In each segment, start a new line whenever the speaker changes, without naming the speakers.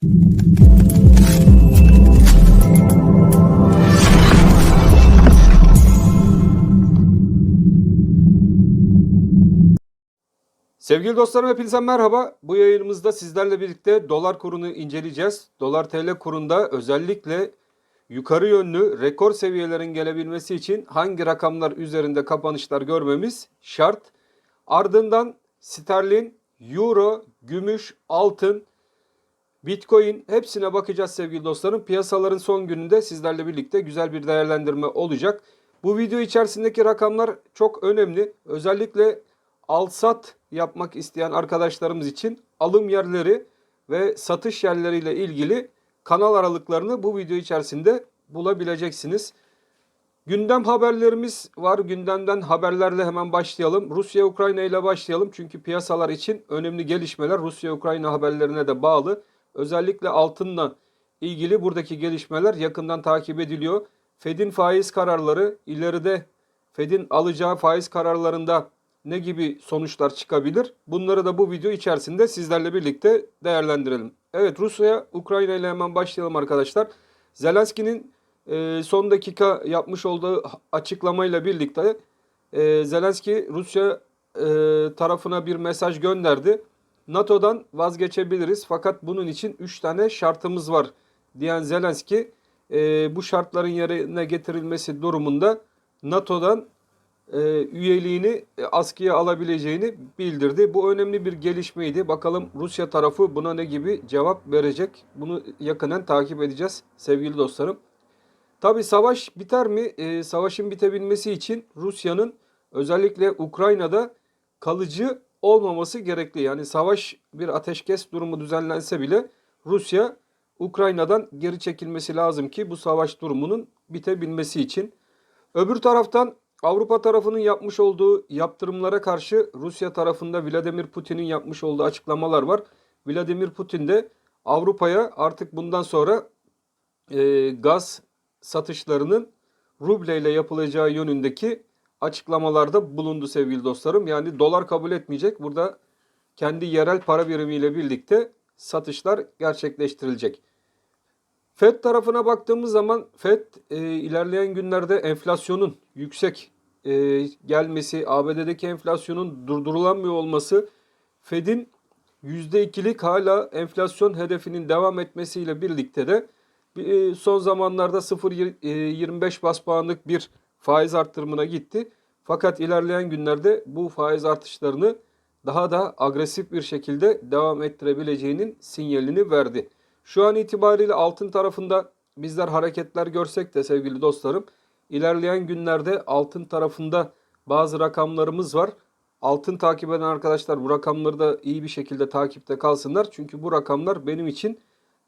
Sevgili dostlarım hepinize merhaba. Bu yayınımızda sizlerle birlikte dolar kurunu inceleyeceğiz. Dolar TL kurunda özellikle yukarı yönlü rekor seviyelerin gelebilmesi için hangi rakamlar üzerinde kapanışlar görmemiz şart. Ardından sterlin, euro, gümüş, altın, Bitcoin hepsine bakacağız sevgili dostlarım. Piyasaların son gününde sizlerle birlikte güzel bir değerlendirme olacak. Bu video içerisindeki rakamlar çok önemli. Özellikle al-sat yapmak isteyen arkadaşlarımız için alım yerleri ve satış yerleriyle ilgili kanal aralıklarını bu video içerisinde bulabileceksiniz. Gündem haberlerimiz var. Gündemden haberlerle hemen başlayalım. Rusya-Ukrayna ile başlayalım. Çünkü piyasalar için önemli gelişmeler Rusya-Ukrayna haberlerine de bağlı. Özellikle altınla ilgili buradaki gelişmeler yakından takip ediliyor. Fed'in faiz kararları ileride Fed'in alacağı faiz kararlarında ne gibi sonuçlar çıkabilir? Bunları da bu video içerisinde sizlerle birlikte değerlendirelim. Evet Rusya Ukrayna ile hemen başlayalım arkadaşlar. Zelenski'nin e, son dakika yapmış olduğu açıklamayla birlikte e, Zelenski Rusya e, tarafına bir mesaj gönderdi. NATO'dan vazgeçebiliriz fakat bunun için 3 tane şartımız var diyen Zelenski e, bu şartların yerine getirilmesi durumunda NATO'dan e, üyeliğini e, askıya alabileceğini bildirdi. Bu önemli bir gelişmeydi. Bakalım Rusya tarafı buna ne gibi cevap verecek? Bunu yakından takip edeceğiz sevgili dostlarım. Tabi savaş biter mi? E, savaşın bitebilmesi için Rusya'nın özellikle Ukrayna'da kalıcı olmaması gerekli. Yani savaş bir ateşkes durumu düzenlense bile Rusya Ukrayna'dan geri çekilmesi lazım ki bu savaş durumunun bitebilmesi için. Öbür taraftan Avrupa tarafının yapmış olduğu yaptırımlara karşı Rusya tarafında Vladimir Putin'in yapmış olduğu açıklamalar var. Vladimir Putin de Avrupa'ya artık bundan sonra e, gaz satışlarının ruble ile yapılacağı yönündeki açıklamalarda bulundu sevgili dostlarım. Yani dolar kabul etmeyecek. Burada kendi yerel para birimiyle birlikte satışlar gerçekleştirilecek. FED tarafına baktığımız zaman FED e, ilerleyen günlerde enflasyonun yüksek e, gelmesi, ABD'deki enflasyonun durdurulamıyor olması, FED'in %2'lik hala enflasyon hedefinin devam etmesiyle birlikte de e, son zamanlarda 0.25 bas puanlık bir faiz arttırımına gitti. Fakat ilerleyen günlerde bu faiz artışlarını daha da agresif bir şekilde devam ettirebileceğinin sinyalini verdi. Şu an itibariyle altın tarafında bizler hareketler görsek de sevgili dostlarım ilerleyen günlerde altın tarafında bazı rakamlarımız var. Altın takip eden arkadaşlar bu rakamları da iyi bir şekilde takipte kalsınlar. Çünkü bu rakamlar benim için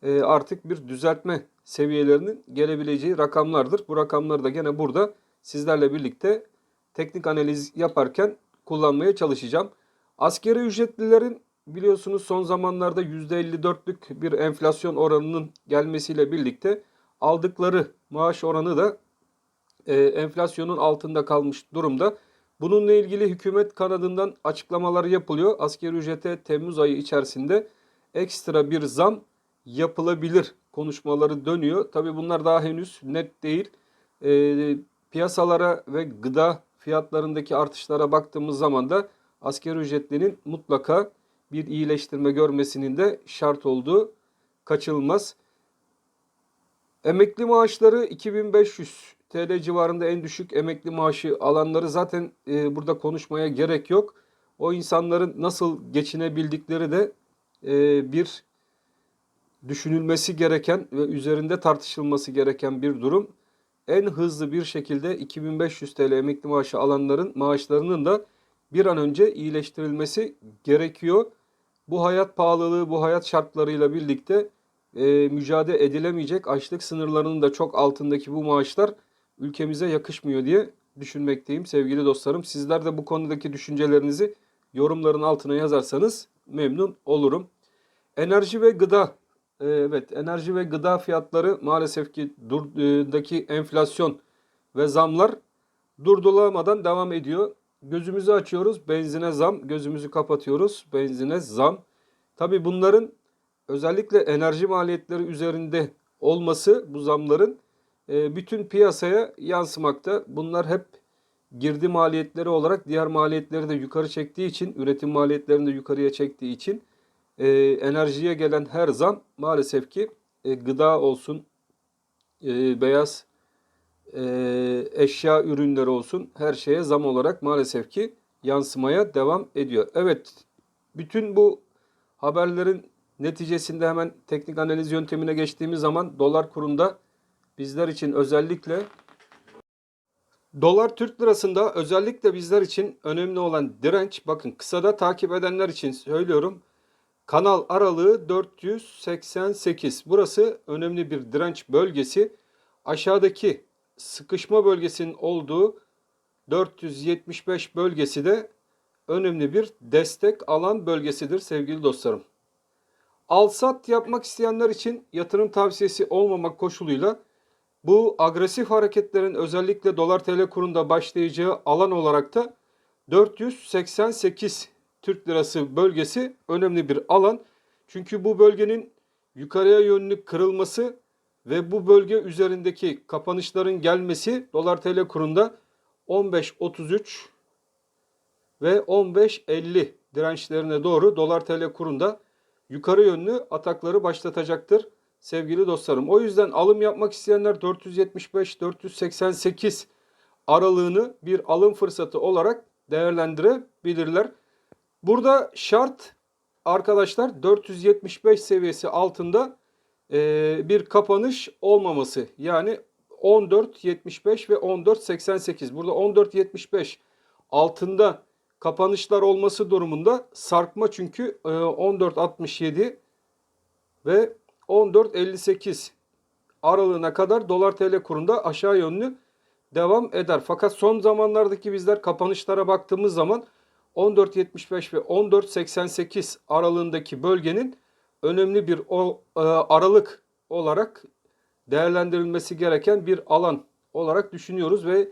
e, artık bir düzeltme seviyelerinin gelebileceği rakamlardır. Bu rakamları da gene burada sizlerle birlikte teknik analiz yaparken kullanmaya çalışacağım. Askeri ücretlilerin biliyorsunuz son zamanlarda %54'lük bir enflasyon oranının gelmesiyle birlikte aldıkları maaş oranı da e, enflasyonun altında kalmış durumda. Bununla ilgili hükümet kanadından açıklamalar yapılıyor. Askeri ücrete Temmuz ayı içerisinde ekstra bir zam yapılabilir konuşmaları dönüyor. Tabi bunlar daha henüz net değil. E, piyasalara ve gıda fiyatlarındaki artışlara baktığımız zaman da askeri ücretlinin mutlaka bir iyileştirme görmesinin de şart olduğu kaçınılmaz. Emekli maaşları 2500 TL civarında en düşük emekli maaşı alanları zaten e, burada konuşmaya gerek yok. O insanların nasıl geçinebildikleri de e, bir düşünülmesi gereken ve üzerinde tartışılması gereken bir durum. En hızlı bir şekilde 2500 TL emekli maaşı alanların maaşlarının da bir an önce iyileştirilmesi gerekiyor. Bu hayat pahalılığı, bu hayat şartlarıyla birlikte e, mücadele edilemeyecek açlık sınırlarının da çok altındaki bu maaşlar ülkemize yakışmıyor diye düşünmekteyim sevgili dostlarım. Sizler de bu konudaki düşüncelerinizi yorumların altına yazarsanız memnun olurum. Enerji ve gıda. E, Evet, enerji ve gıda fiyatları maalesef ki durdaki enflasyon ve zamlar durdurulamadan devam ediyor. Gözümüzü açıyoruz, benzine zam, gözümüzü kapatıyoruz, benzine zam. Tabi bunların özellikle enerji maliyetleri üzerinde olması bu zamların e, bütün piyasaya yansımakta. Bunlar hep girdi maliyetleri olarak diğer maliyetleri de yukarı çektiği için, üretim maliyetlerini de yukarıya çektiği için e, enerjiye gelen her zam maalesef ki e, gıda olsun, e, beyaz e, eşya ürünleri olsun her şeye zam olarak maalesef ki yansımaya devam ediyor. Evet, bütün bu haberlerin neticesinde hemen teknik analiz yöntemine geçtiğimiz zaman dolar kurunda bizler için özellikle dolar Türk lirasında özellikle bizler için önemli olan direnç bakın kısada takip edenler için söylüyorum. Kanal aralığı 488. Burası önemli bir direnç bölgesi. Aşağıdaki sıkışma bölgesinin olduğu 475 bölgesi de önemli bir destek alan bölgesidir sevgili dostlarım. Al-sat yapmak isteyenler için yatırım tavsiyesi olmamak koşuluyla bu agresif hareketlerin özellikle dolar TL kurunda başlayacağı alan olarak da 488 Türk lirası bölgesi önemli bir alan. Çünkü bu bölgenin yukarıya yönlü kırılması ve bu bölge üzerindeki kapanışların gelmesi dolar TL kurunda 15.33 ve 15.50 dirençlerine doğru dolar TL kurunda yukarı yönlü atakları başlatacaktır sevgili dostlarım. O yüzden alım yapmak isteyenler 475-488 aralığını bir alım fırsatı olarak değerlendirebilirler. Burada şart arkadaşlar 475 seviyesi altında e, bir kapanış olmaması. Yani 14.75 ve 14.88. Burada 14.75 altında kapanışlar olması durumunda sarkma çünkü e, 14.67 ve 14.58 aralığına kadar dolar TL kurunda aşağı yönlü devam eder. Fakat son zamanlardaki bizler kapanışlara baktığımız zaman 14.75 ve 14.88 aralığındaki bölgenin önemli bir o, e, aralık olarak değerlendirilmesi gereken bir alan olarak düşünüyoruz ve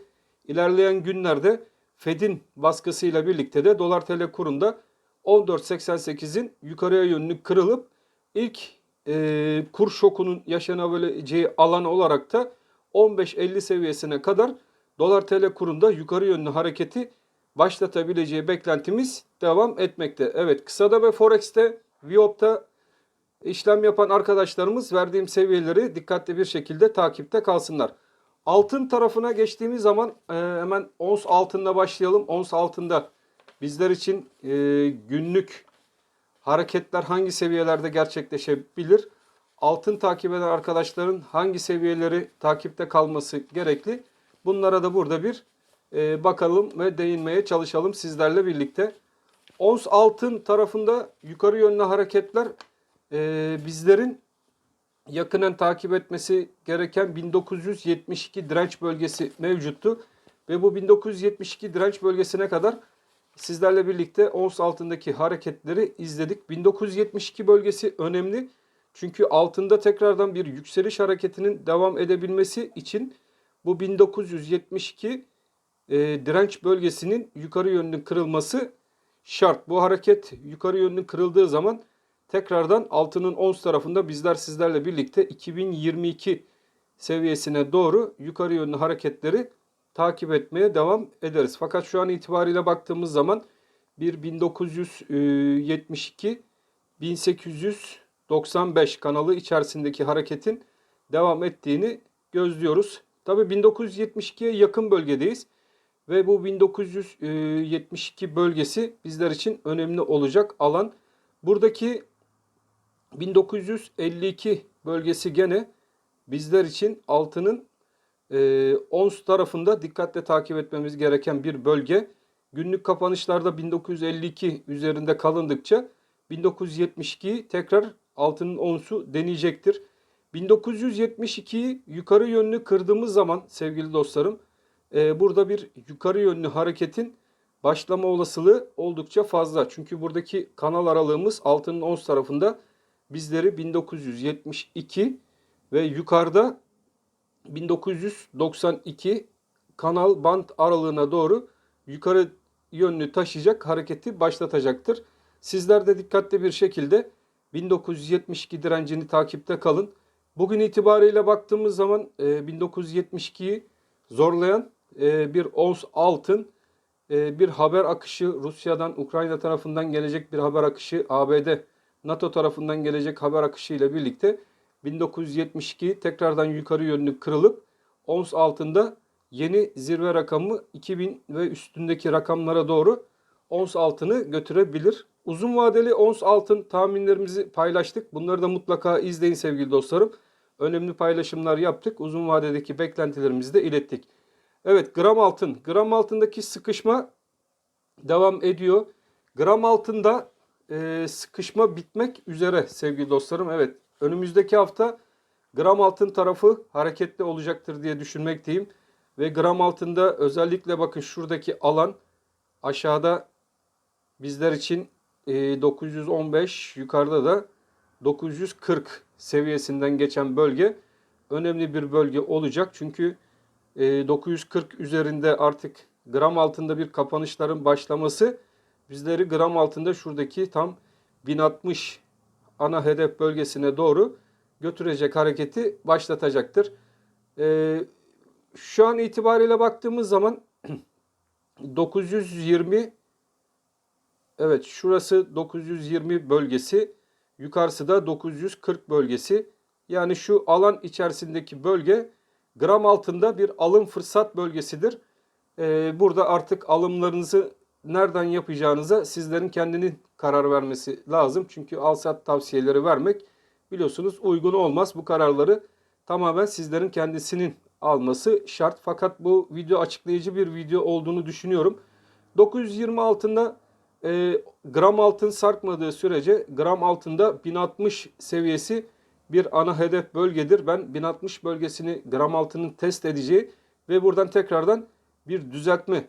ilerleyen günlerde Fed'in baskısıyla birlikte de dolar TL kurunda 14.88'in yukarıya yönlü kırılıp ilk e, kur şokunun yaşanabileceği alan olarak da 15.50 seviyesine kadar dolar TL kurunda yukarı yönlü hareketi başlatabileceği beklentimiz devam etmekte. Evet kısada ve forex'te Viop'ta işlem yapan arkadaşlarımız verdiğim seviyeleri dikkatli bir şekilde takipte kalsınlar. Altın tarafına geçtiğimiz zaman e, hemen ons altında başlayalım. Ons altında bizler için e, günlük hareketler hangi seviyelerde gerçekleşebilir? Altın takip eden arkadaşların hangi seviyeleri takipte kalması gerekli? Bunlara da burada bir e, bakalım ve değinmeye çalışalım sizlerle birlikte. Ons altın tarafında yukarı yönlü hareketler e, bizlerin yakından takip etmesi gereken 1972 direnç bölgesi mevcuttu. Ve bu 1972 direnç bölgesine kadar sizlerle birlikte ons altındaki hareketleri izledik. 1972 bölgesi önemli. Çünkü altında tekrardan bir yükseliş hareketinin devam edebilmesi için bu 1972 e, direnç bölgesinin yukarı yönlü kırılması şart. Bu hareket yukarı yönlü kırıldığı zaman tekrardan altının ons tarafında bizler sizlerle birlikte 2022 seviyesine doğru yukarı yönlü hareketleri takip etmeye devam ederiz. Fakat şu an itibariyle baktığımız zaman bir 1972 1895 kanalı içerisindeki hareketin devam ettiğini gözlüyoruz. Tabi 1972'ye yakın bölgedeyiz ve bu 1972 bölgesi bizler için önemli olacak alan. Buradaki 1952 bölgesi gene bizler için altının e, ons tarafında dikkatle takip etmemiz gereken bir bölge. Günlük kapanışlarda 1952 üzerinde kalındıkça 1972'yi tekrar altının onsu deneyecektir. 1972'yi yukarı yönlü kırdığımız zaman sevgili dostlarım e, burada bir yukarı yönlü hareketin başlama olasılığı oldukça fazla. Çünkü buradaki kanal aralığımız altının ons tarafında bizleri 1972 ve yukarıda 1992 kanal band aralığına doğru yukarı yönlü taşıyacak hareketi başlatacaktır. Sizler de dikkatli bir şekilde 1972 direncini takipte kalın. Bugün itibariyle baktığımız zaman e, 1972'yi zorlayan e, bir ons altın, e, bir haber akışı Rusya'dan, Ukrayna tarafından gelecek bir haber akışı, ABD, NATO tarafından gelecek haber akışı ile birlikte 1972 tekrardan yukarı yönlü kırılıp ons altında yeni zirve rakamı 2000 ve üstündeki rakamlara doğru ons altını götürebilir. Uzun vadeli ons altın tahminlerimizi paylaştık. Bunları da mutlaka izleyin sevgili dostlarım. Önemli paylaşımlar yaptık. Uzun vadedeki beklentilerimizi de ilettik. Evet gram altın. Gram altındaki sıkışma devam ediyor. Gram altında e, sıkışma bitmek üzere sevgili dostlarım. Evet önümüzdeki hafta gram altın tarafı hareketli olacaktır diye düşünmekteyim. Ve gram altında özellikle bakın şuradaki alan aşağıda bizler için e, 915 yukarıda da 940 seviyesinden geçen bölge önemli bir bölge olacak. Çünkü e, 940 üzerinde artık gram altında bir kapanışların başlaması bizleri gram altında şuradaki tam 1060 ana hedef bölgesine doğru götürecek hareketi başlatacaktır. E, şu an itibariyle baktığımız zaman 920 Evet şurası 920 bölgesi. Yukarısı da 940 bölgesi. Yani şu alan içerisindeki bölge gram altında bir alım fırsat bölgesidir. Ee, burada artık alımlarınızı nereden yapacağınıza sizlerin kendinin karar vermesi lazım. Çünkü al sat tavsiyeleri vermek biliyorsunuz uygun olmaz. Bu kararları tamamen sizlerin kendisinin alması şart. Fakat bu video açıklayıcı bir video olduğunu düşünüyorum. 920 altında e, gram altın sarkmadığı sürece gram altında 1060 seviyesi bir ana hedef bölgedir. Ben 1060 bölgesini gram altının test edeceği ve buradan tekrardan bir düzeltme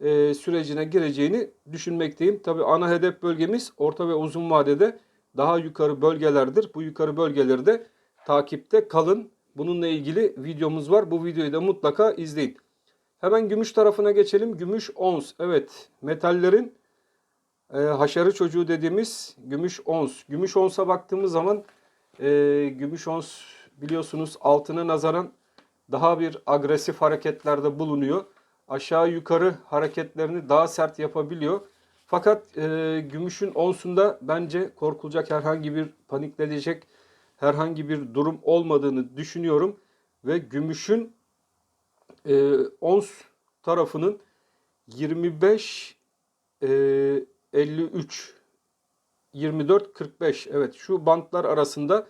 e, sürecine gireceğini düşünmekteyim. Tabi ana hedef bölgemiz orta ve uzun vadede daha yukarı bölgelerdir. Bu yukarı bölgeleri de takipte kalın. Bununla ilgili videomuz var. Bu videoyu da mutlaka izleyin. Hemen gümüş tarafına geçelim. Gümüş ons. Evet metallerin e, haşarı çocuğu dediğimiz gümüş ons. Gümüş onsa baktığımız zaman e, gümüş ons biliyorsunuz altına nazaran daha bir agresif hareketlerde bulunuyor. Aşağı yukarı hareketlerini daha sert yapabiliyor. Fakat e, gümüşün onsunda bence korkulacak herhangi bir paniklenecek herhangi bir durum olmadığını düşünüyorum. Ve gümüşün e, ons tarafının 25 e, 53 24 45 evet şu bantlar arasında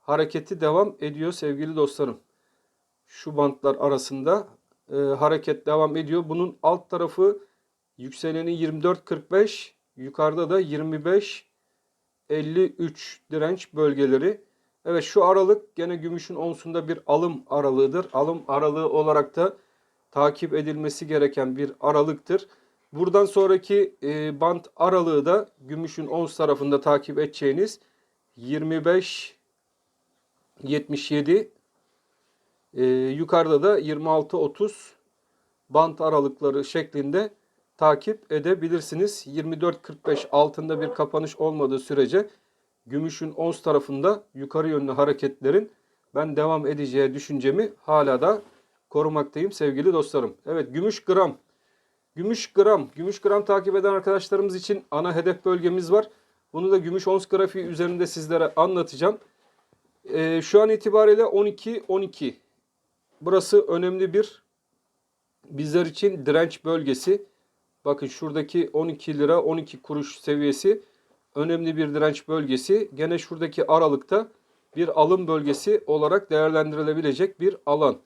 hareketi devam ediyor sevgili dostlarım. Şu bantlar arasında e, hareket devam ediyor. Bunun alt tarafı yükseleni 24 45 yukarıda da 25 53 direnç bölgeleri. Evet şu aralık gene gümüşün onsunda bir alım aralığıdır. Alım aralığı olarak da takip edilmesi gereken bir aralıktır. Buradan sonraki e, bant aralığı da gümüşün ons tarafında takip edeceğiniz 25 77 e, yukarıda da 26 30 bant aralıkları şeklinde takip edebilirsiniz. 24 45 altında bir kapanış olmadığı sürece gümüşün ons tarafında yukarı yönlü hareketlerin ben devam edeceği düşüncemi hala da korumaktayım sevgili dostlarım. Evet gümüş gram Gümüş gram, gümüş gram takip eden arkadaşlarımız için ana hedef bölgemiz var. Bunu da gümüş ons grafiği üzerinde sizlere anlatacağım. Ee, şu an itibariyle 12-12. Burası önemli bir bizler için direnç bölgesi. Bakın şuradaki 12 lira 12 kuruş seviyesi önemli bir direnç bölgesi. Gene şuradaki aralıkta bir alım bölgesi olarak değerlendirilebilecek bir alan.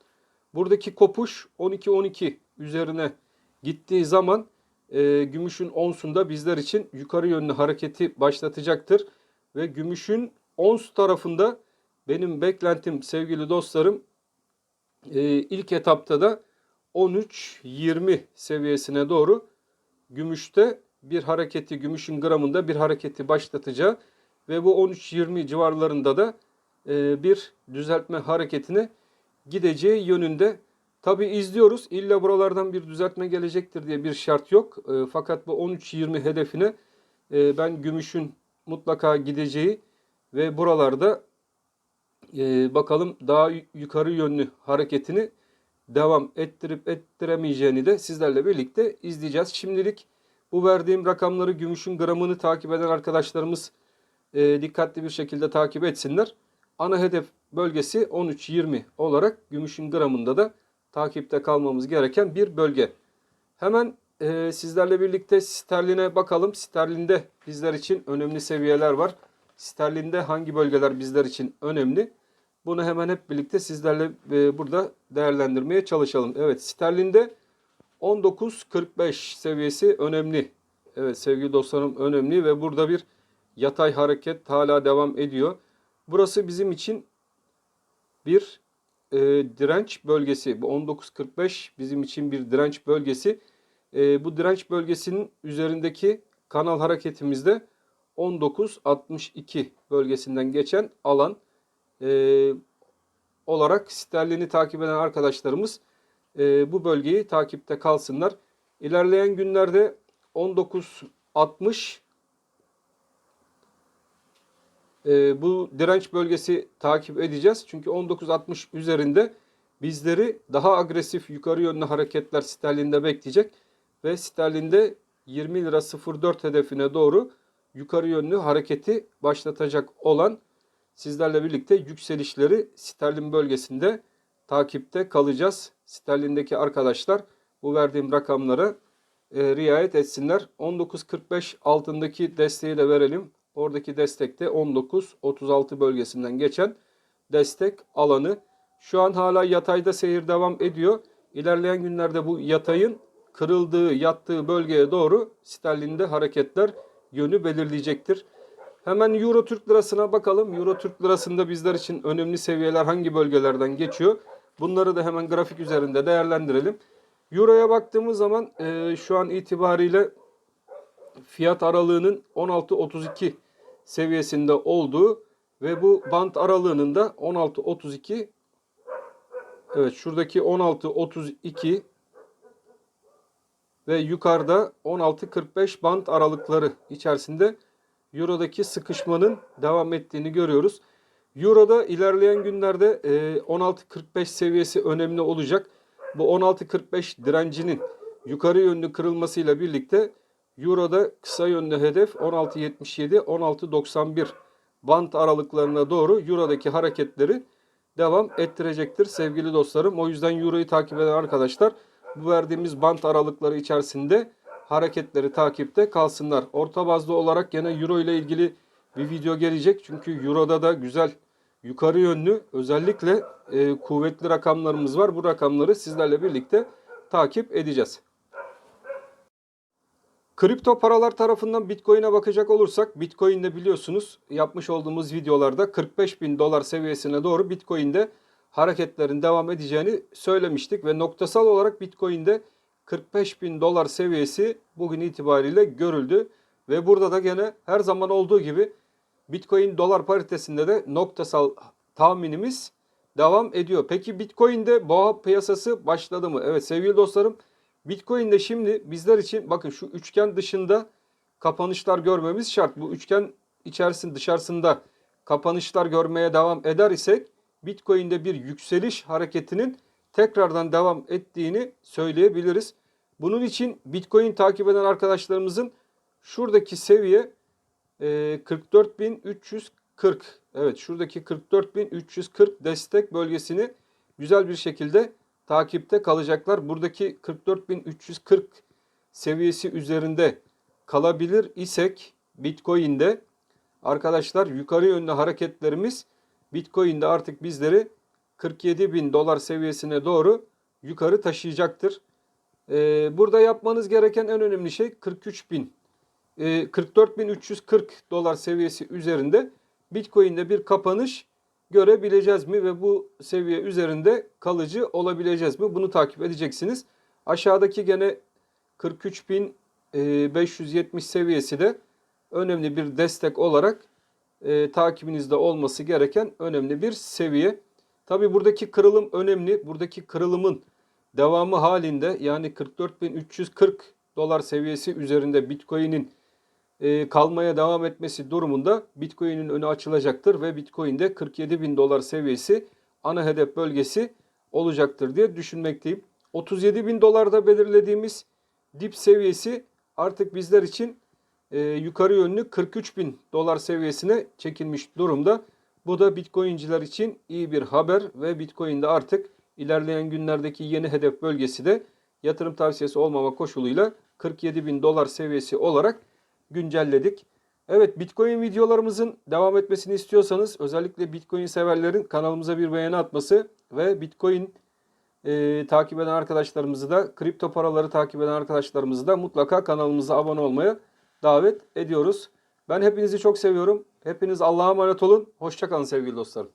Buradaki kopuş 12-12 üzerine gittiği zaman e, gümüşün onsunda bizler için yukarı yönlü hareketi başlatacaktır. Ve gümüşün ons tarafında benim beklentim sevgili dostlarım e, ilk etapta da 13-20 seviyesine doğru gümüşte bir hareketi, gümüşün gramında bir hareketi başlatacağı ve bu 13-20 civarlarında da e, bir düzeltme hareketine gideceği yönünde Tabi izliyoruz. İlla buralardan bir düzeltme gelecektir diye bir şart yok. E, fakat bu 13-20 hedefine e, ben gümüşün mutlaka gideceği Ve buralarda e, bakalım daha yu- yukarı yönlü hareketini devam ettirip ettiremeyeceğini de sizlerle birlikte izleyeceğiz. Şimdilik bu verdiğim rakamları gümüşün gramını takip eden arkadaşlarımız e, dikkatli bir şekilde takip etsinler. Ana hedef bölgesi 13.20 olarak gümüşün gramında da takipte kalmamız gereken bir bölge. Hemen e, sizlerle birlikte sterline bakalım. Sterlinde bizler için önemli seviyeler var. Sterlinde hangi bölgeler bizler için önemli? Bunu hemen hep birlikte sizlerle e, burada değerlendirmeye çalışalım. Evet sterlinde 19.45 seviyesi önemli. Evet sevgili dostlarım önemli ve burada bir yatay hareket hala devam ediyor. Burası bizim için bir e, direnç bölgesi. Bu 19.45 bizim için bir direnç bölgesi. E, bu direnç bölgesinin üzerindeki kanal hareketimizde 19.62 bölgesinden geçen alan e, olarak sterlini takip eden arkadaşlarımız e, bu bölgeyi takipte kalsınlar. İlerleyen günlerde 19.60 e, bu direnç bölgesi takip edeceğiz. Çünkü 19.60 üzerinde bizleri daha agresif yukarı yönlü hareketler sterlinde bekleyecek. Ve sterlinde 20 lira 04 hedefine doğru yukarı yönlü hareketi başlatacak olan sizlerle birlikte yükselişleri sterlin bölgesinde takipte kalacağız. Sterlindeki arkadaşlar bu verdiğim rakamlara e, riayet etsinler. 19.45 altındaki desteği de verelim. Oradaki destekte 19.36 bölgesinden geçen destek alanı. Şu an hala yatayda seyir devam ediyor. İlerleyen günlerde bu yatayın kırıldığı, yattığı bölgeye doğru sterlinde hareketler yönü belirleyecektir. Hemen Euro Türk Lirası'na bakalım. Euro Türk Lirası'nda bizler için önemli seviyeler hangi bölgelerden geçiyor? Bunları da hemen grafik üzerinde değerlendirelim. Euro'ya baktığımız zaman e, şu an itibariyle fiyat aralığının 16.32 seviyesinde olduğu ve bu bant aralığının da 16.32 Evet şuradaki 16.32 ve yukarıda 16.45 bant aralıkları içerisinde Euro'daki sıkışmanın devam ettiğini görüyoruz. Euro'da ilerleyen günlerde e, 16.45 seviyesi önemli olacak. Bu 16.45 direncinin yukarı yönlü kırılmasıyla birlikte Euro'da kısa yönlü hedef 16.77 16.91 bant aralıklarına doğru Euro'daki hareketleri devam ettirecektir sevgili dostlarım. O yüzden Euro'yu takip eden arkadaşlar bu verdiğimiz bant aralıkları içerisinde hareketleri takipte kalsınlar. Orta bazlı olarak gene Euro ile ilgili bir video gelecek. Çünkü Euro'da da güzel yukarı yönlü özellikle e, kuvvetli rakamlarımız var. Bu rakamları sizlerle birlikte takip edeceğiz. Kripto paralar tarafından Bitcoin'e bakacak olursak Bitcoin'de biliyorsunuz yapmış olduğumuz videolarda 45 bin dolar seviyesine doğru Bitcoin'de hareketlerin devam edeceğini söylemiştik ve noktasal olarak Bitcoin'de 45 bin dolar seviyesi bugün itibariyle görüldü. Ve burada da gene her zaman olduğu gibi Bitcoin dolar paritesinde de noktasal tahminimiz devam ediyor. Peki Bitcoin'de boğa piyasası başladı mı? Evet sevgili dostlarım Bitcoin'de şimdi bizler için bakın şu üçgen dışında kapanışlar görmemiz şart. Bu üçgen içerisinde dışarısında kapanışlar görmeye devam eder isek Bitcoin'de bir yükseliş hareketinin tekrardan devam ettiğini söyleyebiliriz. Bunun için Bitcoin takip eden arkadaşlarımızın şuradaki seviye e, 44.340. Evet şuradaki 44.340 destek bölgesini güzel bir şekilde takipte kalacaklar. Buradaki 44.340 seviyesi üzerinde kalabilir isek Bitcoin'de arkadaşlar yukarı yönlü hareketlerimiz Bitcoin'de artık bizleri 47 bin dolar seviyesine doğru yukarı taşıyacaktır. Ee, burada yapmanız gereken en önemli şey 43 bin, e, 44.340 dolar seviyesi üzerinde Bitcoin'de bir kapanış görebileceğiz mi ve bu seviye üzerinde kalıcı olabileceğiz mi? Bunu takip edeceksiniz. Aşağıdaki gene 43.570 seviyesi de önemli bir destek olarak e, takibinizde olması gereken önemli bir seviye. Tabi buradaki kırılım önemli. Buradaki kırılımın devamı halinde yani 44.340 dolar seviyesi üzerinde Bitcoin'in e, kalmaya devam etmesi durumunda Bitcoin'in önü açılacaktır ve Bitcoin'de 47 bin dolar seviyesi ana hedef bölgesi olacaktır diye düşünmekteyim. 37 bin dolarda belirlediğimiz dip seviyesi artık bizler için e, yukarı yönlü 43 bin dolar seviyesine çekilmiş durumda. Bu da Bitcoin'ciler için iyi bir haber ve Bitcoin'de artık ilerleyen günlerdeki yeni hedef bölgesi de yatırım tavsiyesi olmama koşuluyla 47 bin dolar seviyesi olarak güncelledik. Evet Bitcoin videolarımızın devam etmesini istiyorsanız özellikle Bitcoin severlerin kanalımıza bir beğeni atması ve Bitcoin e, takip eden arkadaşlarımızı da kripto paraları takip eden arkadaşlarımızı da mutlaka kanalımıza abone olmaya davet ediyoruz. Ben hepinizi çok seviyorum. Hepiniz Allah'a emanet olun. Hoşçakalın sevgili dostlarım.